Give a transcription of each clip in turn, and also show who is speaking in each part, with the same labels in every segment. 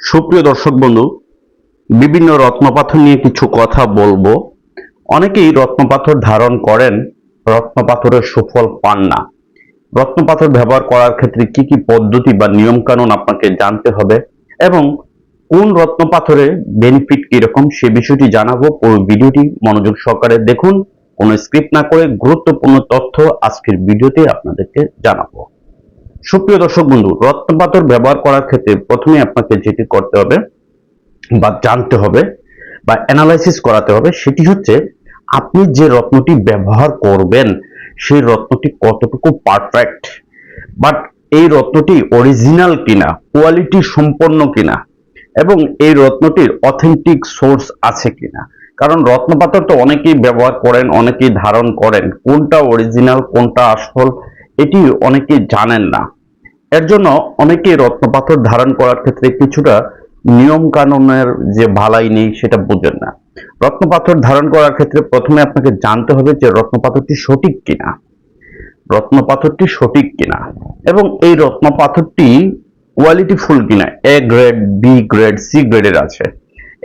Speaker 1: সুপ্রিয় দর্শক বন্ধু, বিভিন্ন রত্নপাথর নিয়ে কিছু কথা বলব। অনেকেই রত্নপাথর ধারণ করেন, রত্নপাথরের সুফল পান না। রত্নপাথর ব্যবহার করার ক্ষেত্রে কি কি পদ্ধতি বা নিয়ম কানুন আপনাকে জানতে হবে এবং কোন রত্নপাথরের বেনিফিট কীরকম সে বিষয়টি জানাব পুরো ভিডিওটি মনোযোগ সহকারে দেখুন। কোনো স্ক্রিপ্ট না করে গুরুত্বপূর্ণ তথ্য আজকের ভিডিওতে আপনাদেরকে জানাব। সুপ্রিয় দর্শক বন্ধু রত্নপাথর ব্যবহার করার ক্ষেত্রে প্রথমে আপনাকে যেটি করতে হবে বা জানতে হবে বা অ্যানালাইসিস করাতে হবে সেটি হচ্ছে আপনি যে রত্নটি ব্যবহার করবেন, সেই রত্নটি কতটুকু পারফেক্ট বাট এই রত্নটি অরিজিনাল কিনা কোয়ালিটি সম্পন্ন কিনা, এবং এই রত্নটির অথেন্টিক সোর্স আছে কিনা? কারণ রত্নপাথর তো অনেকেই ব্যবহার করেন, অনেকেই ধারণ করেন, কোনটা অরিজিনাল কোনটা আসল, এটি অনেকেই জানেন না। এর জন্য অনেকেই রত্নপাথর ধারণ করার ক্ষেত্রে কিছুটা নিয়ম কানুনের যে ভালাই নেই সেটা বুঝেন না। রত্নপাথর ধারণ করার ক্ষেত্রে প্রথমে আপনাকে জানতে হবে যে রত্নপাথরটি সঠিক কিনা। রত্নপাথরটি সঠিক কিনা এবং এই রত্নপাথরটি কোয়ালিটি ফুল কিনা A grade B grade C গ্রেডের আছে।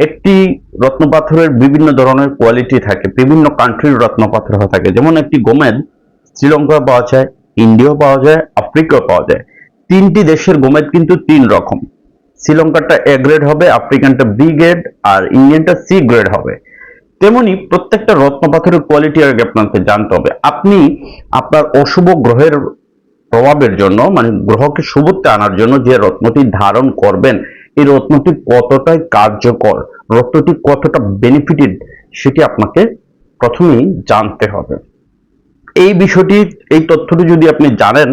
Speaker 1: একটি রত্নপাথরের বিভিন্ন ধরনের কোয়ালিটি থাকে, বিভিন্ন কান্ট্রির রত্নপাথর হয়ে থাকে। যেমন একটি গোমেদ শ্রীলঙ্কা পাওয়া যায়, ইন্ডিয়াও পাওয়া যায়, আফ্রিকাও পাওয়া যায়। তিনটি দেশের গোমেদ কিন্তু তিন রকম। শ্রীলঙ্কারটা এ গ্রেড হবে আফ্রিকানটা বি গ্রেড আর ইন্ডিয়ানটা সি গ্রেড হবে। তেমনি প্রত্যেকটা রত্নপাথরের কোয়ালিটি আগে আপনাকে জানতে হবে। আপনি আপনার অশুভ গ্রহের প্রভাবের জন্য মানে গ্রহকে শুভত্বে আনার জন্য যে রত্নটি ধারণ করবেন, এই রত্নটি কতটাই কার্যকর, রত্নটি কতটা বেনিফিটেড সেটি আপনাকে প্রথমেই জানতে হবে। এই বিষয়টি, এই তথ্যটি যদি আপনি জানেন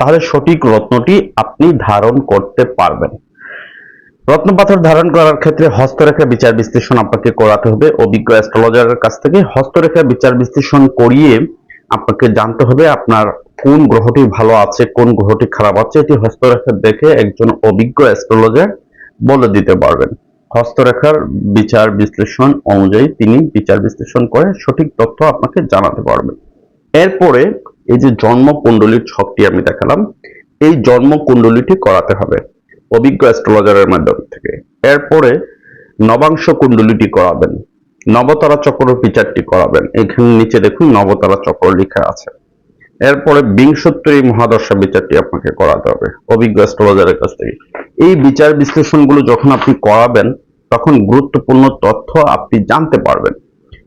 Speaker 1: তাহলে সঠিক রত্নটি আপনি ধারণ করতে পারবেন। রত্নপাথর ধারণ করার ক্ষেত্রে হস্তরেখা বিচার বিশ্লেষণ আপনাকে করাতে হবে। অভিজ্ঞ অ্যাস্ট্রোলজারের কাছ থেকে হস্তরেখা বিচার বিশ্লেষণ করিয়ে আপনাকে জানতে হবে আপনার কোন গ্রহটি ভালো আছে, কোন গ্রহটি খারাপ আছে। এটি হস্তরেখা দেখে একজন অভিজ্ঞ অ্যাস্ট্রোলজার বলে দিতে পারবেন। হস্তরেখার বিচার বিশ্লেষণ অনুযায়ী তিনি বিচার বিশ্লেষণ করে সঠিক তথ্য আপনাকে জানাতে পারবেন। এরপরে এই যে জন্ম কুণ্ডলীর ছকটি আমি দেখালাম, এই জন্ম কুণ্ডলীটি করাতে হবে অভিজ্ঞ অ্যাস্ট্রোলজারের মাধ্যম থেকে। এরপরে নবাংশ কুণ্ডলীটি করাবেন, নবতারা চক্র বিচারটি করাবেন। এখানে নিচে দেখুন নবতারা চক্র লেখা আছে। এরপরে বিংশোত্তরী মহাদশা বিচারটি আপনাকে করাতে হবে, অভিজ্ঞ অ্যাস্ট্রোলজারের কাছ থেকে। এই বিচার বিশ্লেষণগুলো যখন আপনি করাবেন, তখন গুরুত্বপূর্ণ তথ্য আপনি জানতে পারবেন।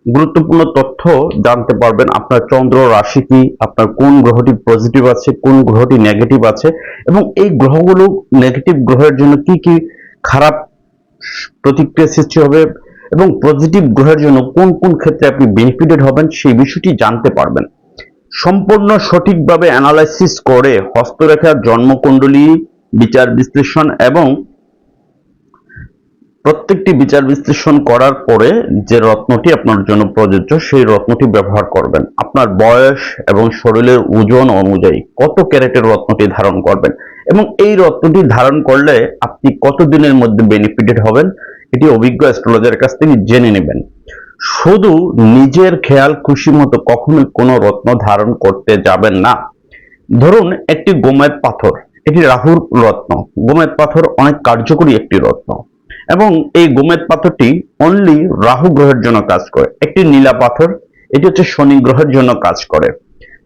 Speaker 1: গুরুত্বপূর্ণ তথ্য জানতে পারবেন আপনার চন্দ্র রাশি কি, আপনার কোন গ্রহটি পজিটিভ আছে, কোন গ্রহটি নেগেটিভ আছে, এবং এই গ্রহগুলো নেগেটিভ গ্রহের জন্য কি কি খারাপ প্রতিক্রিয়া সৃষ্টি হবে, এবং পজিটিভ গ্রহের জন্য কোন কোন ক্ষেত্রে আপনি বেনিফিটেড হবেন সেই বিষয়টি জানতে পারবেন। সম্পূর্ণ সঠিকভাবে অ্যানালাইসিস করে হস্তরেখার জন্মকুণ্ডলী, বিচার বিশ্লেষণ এবং প্রত্যেকটি বিচার বিশ্লেষণ করার পরে যে রত্নটি আপনার জন্য প্রযোজ্য, সেই রত্নটি ব্যবহার করবেন। আপনার বয়স এবং শরীরের ওজন অনুযায়ী কত ক্যারেটের রত্নটি ধারণ করবেন এবং এই রত্নটি ধারণ করলে আপনি কত দিনের মধ্যে বেনিফিটেড হবেন, এটি অভিজ্ঞ অ্যাস্ট্রোলজারের কাছ থেকে জেনে নেবেন। শুধু নিজের খেয়াল, খুশি মতো কখনোই কোনো রত্ন ধারণ করতে যাবেন না। ধরুন একটি গোমেদ পাথর, এটি রাহুর রত্ন। গোমেদ পাথর অনেক কার্যকরী একটি রত্ন। এবং এই গোমেদ পাথরটি অনলি রাহু গ্রহের জন্য কাজ করে, একটি নীলা পাথর, এটি হচ্ছে শনি গ্রহের জন্য কাজ করে।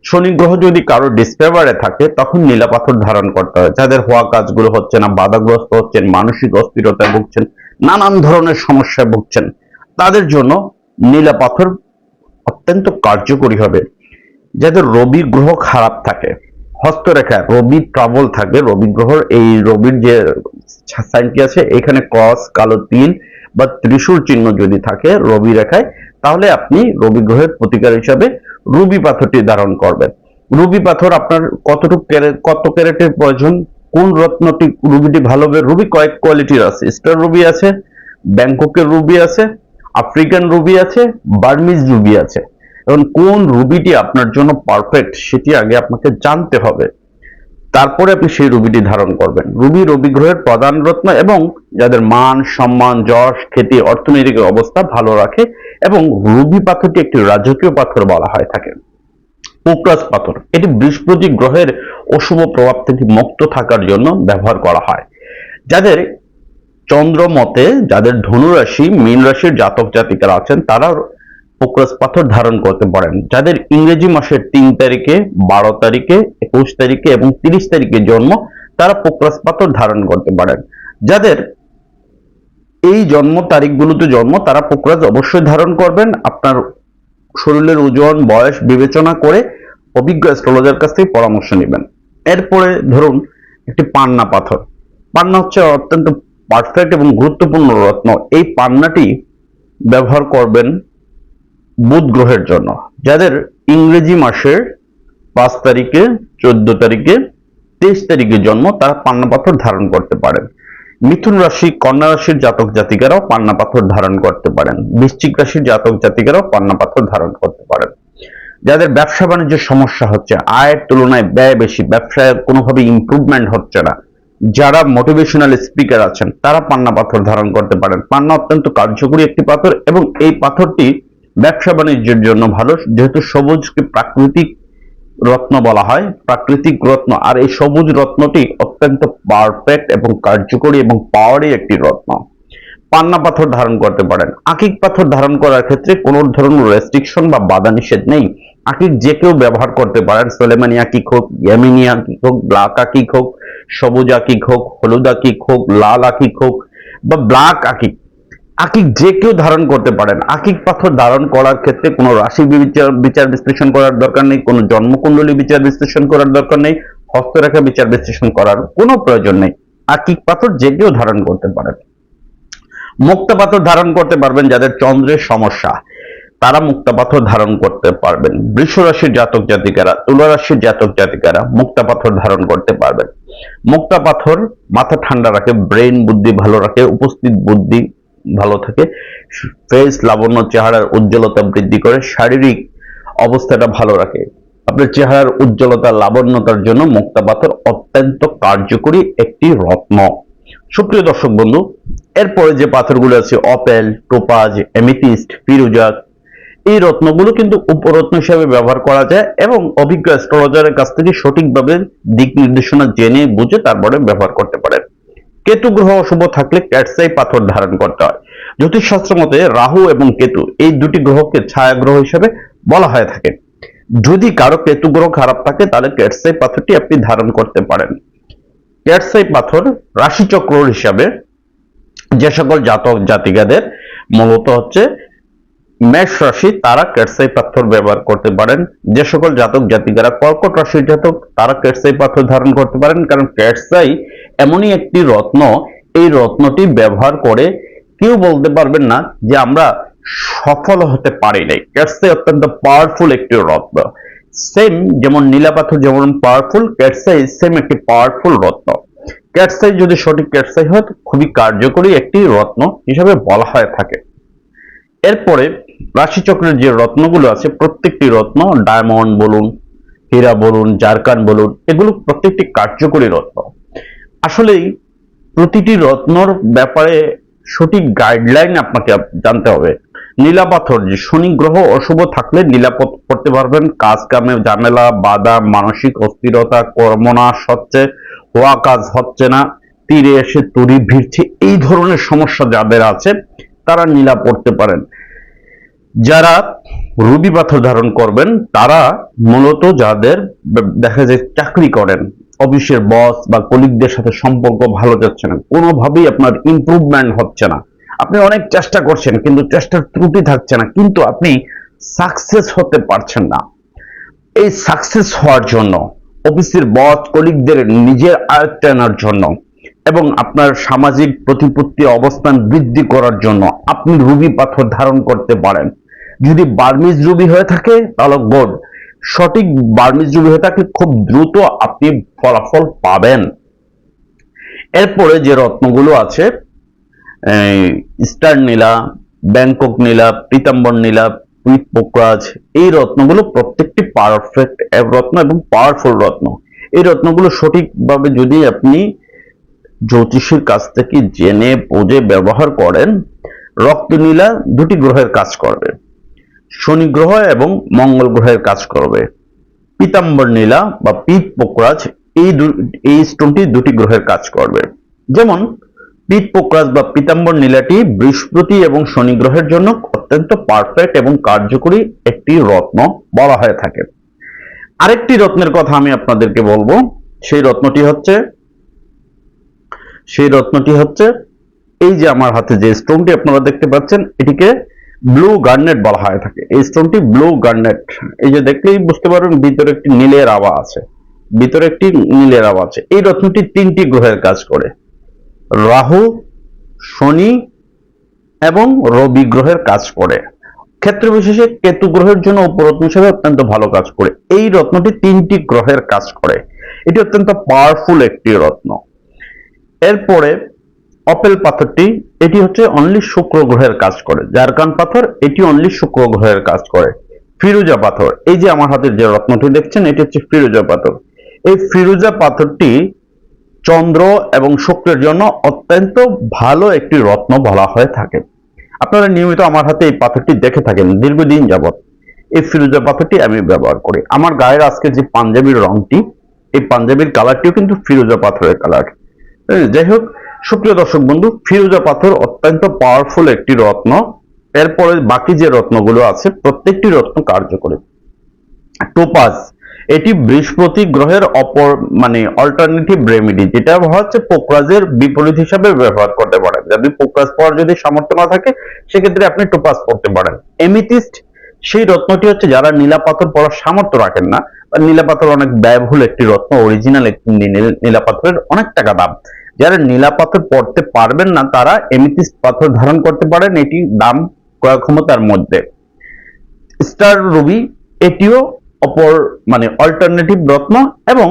Speaker 1: শনি গ্রহ যদি কারও ডিসফেভারে থাকে, তখন নীলা পাথর ধারণ করতে হয়। যাদের হওয়া কাজগুলো হচ্ছে না, বাধাগ্রস্ত হচ্ছেন, মানসিক অস্থিরতায় ভুগছেন, নানান ধরনের সমস্যায় ভুগছেন, তাদের জন্য নীলা পাথর অত্যন্ত কার্যকরী হবে। যাদের রবি গ্রহ খারাপ থাকে, হস্তরেখা, রবি ট্রাবল থাকে, রবি গ্রহর এই রবির যে সাইনটি আছে, এখানে ক্রস কালো তিল বা ত্রিশূল চিহ্ন যদি থাকে রবি রেখায়, তাহলে আপনি রবি গ্রহের প্রতিকার হিসাবে রুবি পাথরটি ধারণ করবেন। রুবি পাথর আপনার কতটুকু কত ক্যারেটের প্রয়োজন, কোন রত্নটি, রুবিটি ভালো হবে? রুবি কয়েক কোয়ালিটির আছে, স্টার রুবি আছে, ব্যাংককের রুবি আছে, আফ্রিকান রুবি আছে, বার্মিজ রুবি আছে। এখন কোন রুবিটি আপনার জন্য পারফেক্ট সেটি আগে আপনাকে জানতে হবে। তারপরে আপনি সেই রুবিটি ধারণ করবেন। রুবি রবি গ্রহের প্রধান রত্ন এবং যাদের মান, সম্মান, যশ, খ্যাতি, অর্থনৈতিক অবস্থা ভালো রাখে এবং রুবি পাথরটি একটি রাজকীয় পাথর বলা হয় থাকে। পোকরাজ পাথর। এটি বৃহস্পতি গ্রহের অশুভ প্রভাব থেকে মুক্ত থাকার জন্য ব্যবহার করা হয়। যাদের চন্দ্র মতে যাদের ধনুরাশি মীন রাশির জাতক জাতিকারা আছেন তারা পোকরাজ পাথর ধারণ করতে পারেন। যাদের ইংরেজি মাসের তিন তারিখে, বারো তারিখে, একুশ তারিখে এবং তিরিশ তারিখে জন্ম, তারা পোকরাজ পাথর ধারণ করতে পারেন। যাদের এই জন্ম তারিখগুলোতে জন্ম, তারা পোকরাজ অবশ্যই ধারণ করবেন। আপনার শরীরের ওজন, বয়স বিবেচনা করে অভিজ্ঞ অ্যাস্ট্রোলজার কাছ থেকে পরামর্শ নেবেন। এরপরে ধরুন একটি পান্না পাথর। পান্না হচ্ছে অত্যন্ত পারফেক্ট এবং গুরুত্বপূর্ণ রত্ন। এই পান্নাটি ব্যবহার করবেন বুধ গ্রহের জন্য, যাদের ইংরেজি মাসের পাঁচ তারিখে, চোদ্দ তারিখে, তেইশ তারিখে জন্ম, তারা পান্না পাথর ধারণ করতে পারেন। মিথুন রাশি, কন্যা রাশির জাতক জাতিকারাও পান্না পাথর ধারণ করতে পারেন। বৃশ্চিক রাশির জাতক জাতিকারাও পান্না পাথর ধারণ করতে পারেন। যাদের ব্যবসা বাণিজ্যের সমস্যা হচ্ছে, আয়ের তুলনায় ব্যয় বেশি, ব্যবসায় কোনোভাবে ইমপ্রুভমেন্ট হচ্ছে না। যারা মোটিভেশনাল স্পিকার আছেন, তারা পান্না পাথর ধারণ করতে পারেন। পান্না অত্যন্ত কার্যকরী একটি পাথর এবং এই পাথরটি ব্যবসা বাণিজ্যের জন্য ভালো, যেহেতু সবুজকে প্রাকৃতিক রত্ন বলা হয়, প্রাকৃতিক রত্ন, আর এই সবুজ রত্নটি অত্যন্ত পারফেক্ট এবং কার্যকরী এবং পাওয়ারি একটি রত্ন। পান্না পাথর ধারণ করতে পারেন। আকিক পাথর ধারণ করার ক্ষেত্রে কোনো ধরনের রেস্ট্রিকশন বা বাধা নিষেধ নেই। আকিক যে কেউ ব্যবহার করতে পারেন সোলেমানি আকিক হোক ইয়ামিনি আকিক হোক ব্ল্যাক আকিক হোক, সবুজ আকিক হোক, হলুদ আকিক হোক, লাল আকিক হোক বা ব্ল্যাক আকিক আকিক যে কেউ ধারণ করতে পারেন। আকিক পাথর ধারণ করার ক্ষেত্রে কোনো রাশি বিচার বিচার বিশ্লেষণ করার দরকার নেই, কোনো জন্মকুণ্ডলী বিচার বিশ্লেষণ করার দরকার নেই, হস্তরেখা বিচার বিশ্লেষণ করার কোনো প্রয়োজন নেই। আকিক পাথর যে কেউ ধারণ করতে পারেন। মুক্তা পাথর ধারণ করতে পারবেন যাদের চন্দ্রের সমস্যা। তারা মুক্তা পাথর ধারণ করতে পারবেন। বৃষ রাশির জাতক জাতিকারা, তুলা রাশির জাতক জাতিকারা মুক্তা পাথর ধারণ করতে পারবেন। মুক্তা পাথর মাথা ঠান্ডা রাখে ব্রেন বুদ্ধি ভালো রাখে, উপস্থিত বুদ্ধি ভালো থাকে। ফেস লাবণ্য চেহারার উজ্জ্বলতা বৃদ্ধি করে, শারীরিক অবস্থাটা ভালো রাখে। আপনার চেহারার উজ্জ্বলতা, লাবণ্যতার জন্য মুক্তা পাথর অত্যন্ত কার্যকরী একটি রত্ন। সুপ্রিয় দর্শক বন্ধু, এরপরে যে পাথরগুলো আছে, অপেল, টোপাজ এমিথিস্ট ফিরুজা এই রত্নগুলো কিন্তু উপরত্ন হিসাবে ব্যবহার করা যায় এবং অভিজ্ঞ অ্যাস্ট্রোলজারের কাছ থেকে সঠিকভাবে দিক নির্দেশনা জেনে বুঝে তারপরে ব্যবহার করতে পারেন। কেতু গ্রহ অশুভ থাকলে ক্যাটসাই পাথর ধারণ করতে হয়। জ্যোতিষশাস্ত্র মতে রাহু এবং কেতু এই দুটি গ্রহকে ছায়া গ্রহ হিসেবে বলা হয়ে থাকে। যদি কারও কেতু গ্রহ খারাপ থাকে, তাহলে ক্যাটসাই পাথরটি আপনি ধারণ করতে পারেন। ক্যাটসাই পাথর রাশিচক্র হিসাবে যে সকল জাতক জাতিকাদের মূলত হচ্ছে মেষ রাশি, তারা ক্যাটসাই পাথর ব্যবহার করতে পারেন। যে সকল জাতক জাতিকারা কর্কট রাশির জাতক, তারা ক্যাটসাই পাথর ধারণ করতে পারেন। কারণ ক্যাটসাই এমনই একটি রত্ন এই রত্নটি ব্যবহার করে কেউ বলতে পারবেন না যে আমরা সফল হতে পারি নাই। ক্যাটসাই অত্যন্ত পাওয়ারফুল একটি রত্ন। সেম যেমন নীলা পাথর যেমন পাওয়ারফুল ক্যাটসাই সেম একটি পাওয়ারফুল রত্ন। ক্যাটসাই যদি সঠিক ক্যাটসাই হয়, খুবই কার্যকরী একটি রত্ন হিসাবে বলা হয়ে থাকে। এরপরে রাশিচক্রের যে রত্নগুলো আছে, প্রত্যেকটি রত্ন ডায়মন্ড বলুন, হীরা বলুন, জারকান বলুন, এগুলো প্রত্যেকটি কার্যকরী রত্ন। আসলেই প্রতিটি রত্নর ব্যাপারে সঠিক গাইডলাইন আপনাকে জানতে হবে। নীলাপাথর যে শনি গ্রহ অশুভ থাকলে নীলাপথ করতে পারবেন। কাজ কামে ঝামেলা, বাধা, মানসিক অস্থিরতা, কর্মনাশ হচ্ছে, হওয়া কাজ হচ্ছে না, তীরে এসে তরি ভিড়ছে, এই ধরনের সমস্যা যাদের আছে, তারা নীলা পড়তে পারেন। যারা রুবি পাথর ধারণ করবেন, তারা মূলত যাদের, দেখা যায়, চাকরি করেন। অফিসের বস বা কলিগদের সাথে সম্পর্ক ভালো যাচ্ছে না। কোনোভাবেই আপনার ইমপ্রুভমেন্ট হচ্ছে না। আপনি অনেক চেষ্টা করছেন, কিন্তু চেষ্টার ত্রুটি থাকছে না, কিন্তু আপনি সাকসেস হতে পারছেন না। এই সাকসেস হওয়ার জন্য, অফিসের বস কলিগদের নিজের আয়ত্ত আনার জন্য এবং আপনার সামাজিক প্রতিপত্তি অবস্থান বৃদ্ধি করার জন্য আপনি রুবি পাথর ধারণ করতে পারেন। যদি বার্মিজ রুবি হয়ে থাকে, তাহলে গোড সঠিক বার্মিজ রুবি হয়ে থাকলে খুব দ্রুত আপনি ফলাফল পাবেন। এরপরে যে রত্নগুলো আছে স্টার নীলা, ব্যাংকক নীলা, পীতাম্বর নীলা পোকরাজ, এই রত্নগুলো প্রত্যেকটি পারফেক্ট রত্ন এবং পাওয়ারফুল রত্ন। এই রত্নগুলো সঠিকভাবে যদি আপনি জ্যোতিষীর কাছ থেকে জেনে, বুঝে, ব্যবহার করেন, রক্ত নীলা দুটি গ্রহের কাজ করবে। শনি গ্রহ এবং মঙ্গল গ্রহের কাজ করবে। পীতাম্বর নীলা বা পিত পোকরাজ, এই এই স্টোনটি দুটি গ্রহের কাজ করবে। যেমন পিত পোকরাজ বা পীতাম্বর নীলাটি বৃহস্পতি এবং শনি গ্রহের জন্য অত্যন্ত পারফেক্ট এবং কার্যকরী একটি রত্ন বলা হয়ে থাকে। আরেকটি রত্নের কথা আমি আপনাদেরকে বলব, সেই রত্নটি হচ্ছে, সেই রত্নটি হচ্ছে, এই যে আমার হাতে যে স্টোনটি আপনারা দেখতে পাচ্ছেন, এটিকে ব্লু গার্নেট বলা হয়ে থাকে এই স্টোনটি ব্লু গার্নেট। এই যে দেখলেই বুঝতে পারবেন, ভিতরে একটি নীলের আভা আছে। ভিতরে একটি নীলের আভা আছে। এই রত্নটি তিনটি গ্রহের কাজ করে। রাহু, শনি এবং রবি গ্রহের কাজ করে। ক্ষেত্র বিশেষে কেতু গ্রহের জন্য উপরত্ন হিসেবে অত্যন্ত ভালো কাজ করে। এই রত্নটি তিনটি গ্রহের কাজ করে। এটি অত্যন্ত পাওয়ারফুল একটি রত্ন। এরপরে অপেল পাথরটি, এটি হচ্ছে অনলি শুক্র গ্রহের কাজ করে। জারকান পাথর, এটি অনলি শুক্র গ্রহের কাজ করে। ফিরুজা পাথর, এই যে আমার হাতের যে রত্নটি দেখছেন, এটি হচ্ছে ফিরুজা পাথর। এই ফিরুজা পাথরটি চন্দ্র এবং শুক্রের জন্য অত্যন্ত ভালো একটি রত্ন বলা হয়ে থাকে। আপনারা নিয়মিত আমার হাতে এই পাথরটি দেখে থাকেন, দীর্ঘদিন যাবৎ। এই ফিরোজা পাথরটি আমি ব্যবহার করি। আমার গায়ের আজকে যে পাঞ্জাবির রংটি, এই পাঞ্জাবির কালারটিও কিন্তু ফিরোজা পাথরের কালার যাই হোক সুপ্রিয় দর্শক বন্ধু, ফিরোজা পাথর অত্যন্ত পাওয়ারফুল একটি রত্ন। এরপরে বাকি যে রত্নগুলো আছে, প্রত্যেকটি রত্ন কার্যকরী। টোপাজ, এটি বৃহস্পতি গ্রহের অপর মানে অল্টারনেটিভ রেমেডি যেটা হচ্ছে পোকরাজের বিপরীত হিসাবে ব্যবহার করতে পারেন। যদি পোকরাজ পড়ার যদি সামর্থ্য না থাকে, সেক্ষেত্রে আপনি টোপাজ পড়তে পারেন। এমিথিস্ট সেই রত্নটি হচ্ছে যারা নীলা পাথর পড়ার সামর্থ্য রাখেন না নীলা পাথর অনেক ব্যয়বহুল একটি রত্ন অরিজিনাল একটি নীলা পাথরের অনেক টাকা দাম। যারা নীলা পাথর পড়তে পারবেন না, তারা এমিথিস্ট পাথর ধারণ করতে পারেন এটি দাম ক্রয় ক্ষমতার মধ্যে। স্টার রুবি, এটিও অপর মানে অল্টারনেটিভ রত্ন এবং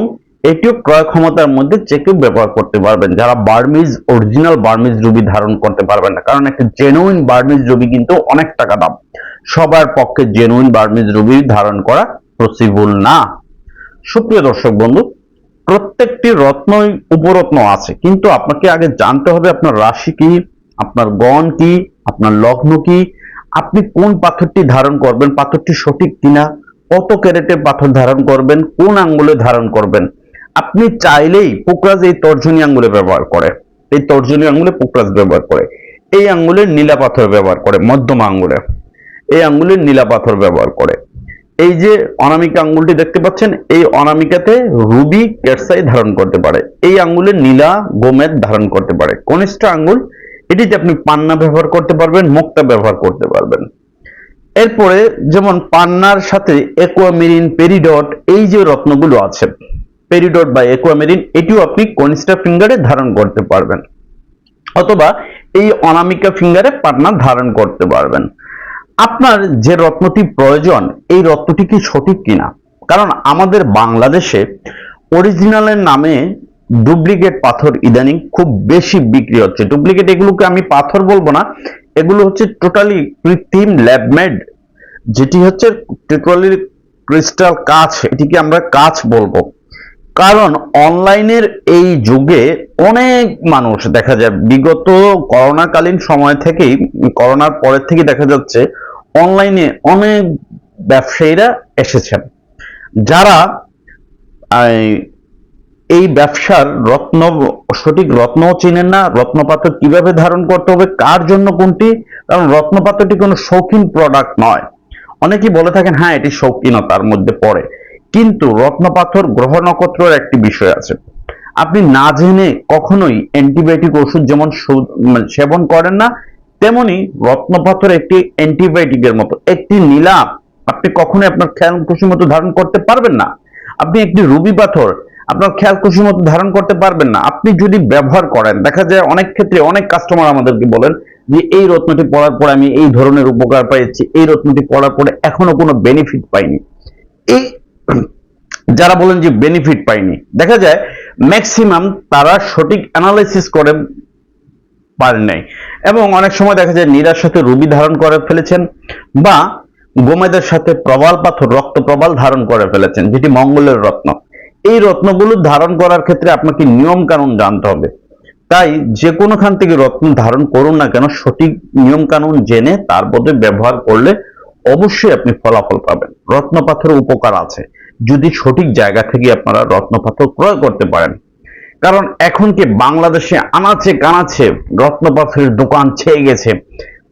Speaker 1: এটিও ক্রয় ক্ষমতার মধ্যে কেউ ব্যবহার করতে পারবেন। যারা বার্মিজ অরিজিনাল বার্মিজ রুবি ধারণ করতে পারবেন না, কারণ একটা জেনুইন বার্মিজ রুবি কিন্তু অনেক টাকা দাম। সবার পক্ষে জেনুইন বার্মিজ রুবি ধারণ করা পসিবল না। সুপ্রিয় দর্শক বন্ধু প্রত্যেকটি রত্নই উপরত্ন আছে। কিন্তু আপনাকে আগে জানতে হবে আপনার রাশি কি, আপনার গণ কি, আপনার লগ্ন কি, আপনি কোন পাথরটি ধারণ করবেন, পাথরটি সঠিক কিনা, কত ক্যারেটের পাথর ধারণ করবেন, কোন আঙ্গুলে ধারণ করবেন। আপনি চাইলেই পোকরাজ এই তর্জনী আঙ্গুলে ব্যবহার করে। এই তর্জনী আঙ্গুলে পোকরাজ ব্যবহার করে। এই আঙ্গুলে নীলা পাথর ব্যবহার করে, মধ্যম আঙ্গুলে। এই আঙ্গুলে নীলা পাথর ব্যবহার করে। এই যে অনামিকা আঙ্গুলটি দেখতে পাচ্ছেন, এই অনামিকাতে রুবি কেরসাই ধারণ করতে পারে। এই আঙ্গুলে নীলা গোমেদ ধারণ করতে পারে। কনিষ্ঠ আঙ্গুল, এটিতে আপনি পান্না ব্যবহার করতে পারবেন, মুক্তা ব্যবহার করতে পারবেন। এরপরে যেমন পান্নার সাথে একুয়ামেরিন পেরিডট এই যে রত্নগুলো আছে পেরিডট বা একুয়ামেরিন এটিও আপনি কনিষ্ঠা ফিঙ্গারে ধারণ করতে পারবেন। অথবা এই অনামিকা ফিঙ্গারে পান্না ধারণ করতে পারবেন। আপনার যে রত্নটি প্রয়োজন, এই রত্নটি কি সঠিক কিনা? কারণ আমাদের বাংলাদেশে অরিজিনালের নামে ডুপ্লিকেট পাথর ইদানিং খুব বেশি বিক্রি হচ্ছে। ডুপ্লিকেট এগুলোকে আমি পাথর বলব না, এগুলো হচ্ছে টোটালি কৃত্রিম ল্যাবমেড, যেটি হচ্ছে টোটালি ক্রিস্টাল কাচ, এটিকে আমরা কাচ বলব। কারণ অনলাইনের এই যুগে অনেক মানুষ, দেখা যায় বিগত করোনাকালীন সময় থেকেই, করোনার পরের থেকে দেখা যাচ্ছে অনলাইনে অনেক ব্যবসায়ীরা এসেছেন। যারা, এই ব্যবসার রত্ন, সঠিক রত্ন চিনেন না, রত্নপাত্র কীভাবে ধারণ করতে হবে, কার জন্য কোনটি, কারণ রত্নপাত্রটি কোনো শৌখিন প্রোডাক্ট নয়। অনেকেই বলে থাকেন হ্যাঁ এটি শৌখিনতার মধ্যে পড়ে। কিন্তু রত্নপাথর গ্রহ নক্ষত্রের একটি বিষয় আছে। আপনি না জেনে কখনোই অ্যান্টিবায়োটিক ওষুধ যেমন মানে সেবন করেন না, তেমনি রত্নপাথর একটি অ্যান্টিবায়োটিকের মতো। একটি নীলাপ আপনি কখনোই আপনার খেয়াল খুশি মতো ধারণ করতে পারবেন না। আপনি একটি রুবি পাথর আপনার খেয়াল খুশি মতো ধারণ করতে পারবেন না। আপনি যদি ব্যবহার করেন, দেখা যায় অনেক ক্ষেত্রে অনেক কাস্টমার আমাদেরকে বলেন যে, এই রত্নটি পড়ার পরে আমি এই ধরনের উপকার পেয়েছি এই রত্নটি পড়ার পরে এখনও কোনো বেনিফিট পাইনি। এই যারা বলেন যে বেনিফিট পাইনি দেখা যায় ম্যাক্সিমাম তারা সঠিক অ্যানালাইসিস করে পারেন নাই। এবং অনেক সময় দেখা যায় নিরার সাথে রুবি ধারণ করে ফেলেছেন বা গোমেদের সাথে প্রবাল পাথর, রক্ত প্রবাল ধারণ করে ফেলেছেন, যেটি মঙ্গলের রত্ন। এই রত্নগুলো ধারণ করার ক্ষেত্রে আপনাকে নিয়ম কানুন জানতে হবে। তাই যে কোনোখান থেকে রত্ন ধারণ করুন না কেন, সঠিক নিয়ম কানুন জেনে তার মধ্যে ব্যবহার করলে অবশ্যই আপনি ফলাফল পাবেন। রত্ন পাথরের উপকার আছে। যদি সঠিক জায়গা থেকে আপনারা রত্ন পাথর ক্রয় করতে পারেন। কারণ এখন কি বাংলাদেশে আনাচে কানাচে রত্ন পাথরের দোকান ছেয়ে গেছে।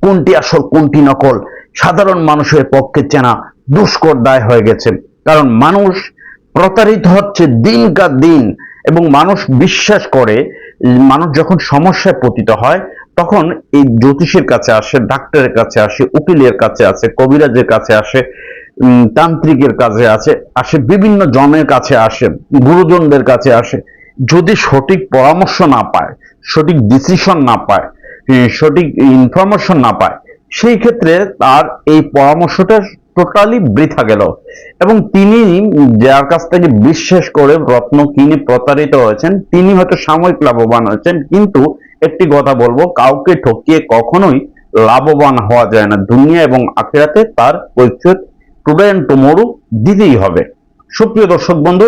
Speaker 1: কোনটি আসল, কোনটি নকল, সাধারণ মানুষের পক্ষে চেনা দুষ্কর দায় হয়ে গেছে। কারণ মানুষ প্রতারিত হচ্ছে দিনকার দিন এবং মানুষ বিশ্বাস করে, মানুষ যখন সমস্যায় পতিত হয়, তখন এই জ্যোতিষের কাছে আসে, ডাক্তারের কাছে আসে, উকিলের কাছে আসে, কবিরাজের কাছে আসে তান্ত্রিকের কাছে আসে আসে, বিভিন্ন জনের কাছে আসে, গুরুজনদের কাছে আসে। যদি সঠিক পরামর্শ না পায়, সঠিক ডিসিশন না পায় সঠিক ইনফরমেশন না পায়, সেই ক্ষেত্রে তার এই পরামর্শটা টোটালি বৃথা গেল। এবং তিনি যার কাছ থেকে বিশ্বাস করে রত্ন কিনে প্রতারিত হয়েছেন, তিনি হয়তো সাময়িক লাভবান হয়েছেন, কিন্তু একটি কথা বলব, কাউকে ঠকিয়ে কখনোই লাভবান হওয়া যায় না। দুনিয়া এবং আখেরাতে তার পরিচয় টুডে অ্যান্ড টুমোরো দিতেই হবে। সুপ্রিয় দর্শক বন্ধু,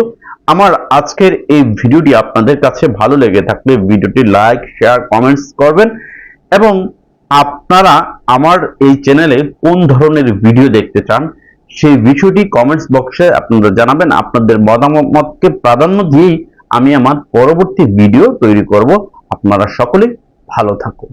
Speaker 1: আমার আজকের এই ভিডিওটি আপনাদের কাছে ভালো লেগে থাকলে ভিডিওটি লাইক শেয়ার কমেন্টস করবেন এবং আপনারা আমার এই চ্যানেলে কোন ধরনের ভিডিও দেখতে চান, সেই বিষয়টি কমেন্টস বক্সে আপনারা জানাবেন। আপনাদের মতামতকে প্রাধান্য দিয়েই আমি আমার পরবর্তী ভিডিও তৈরি করব। আপনারা সকলে ভালো থাকুন।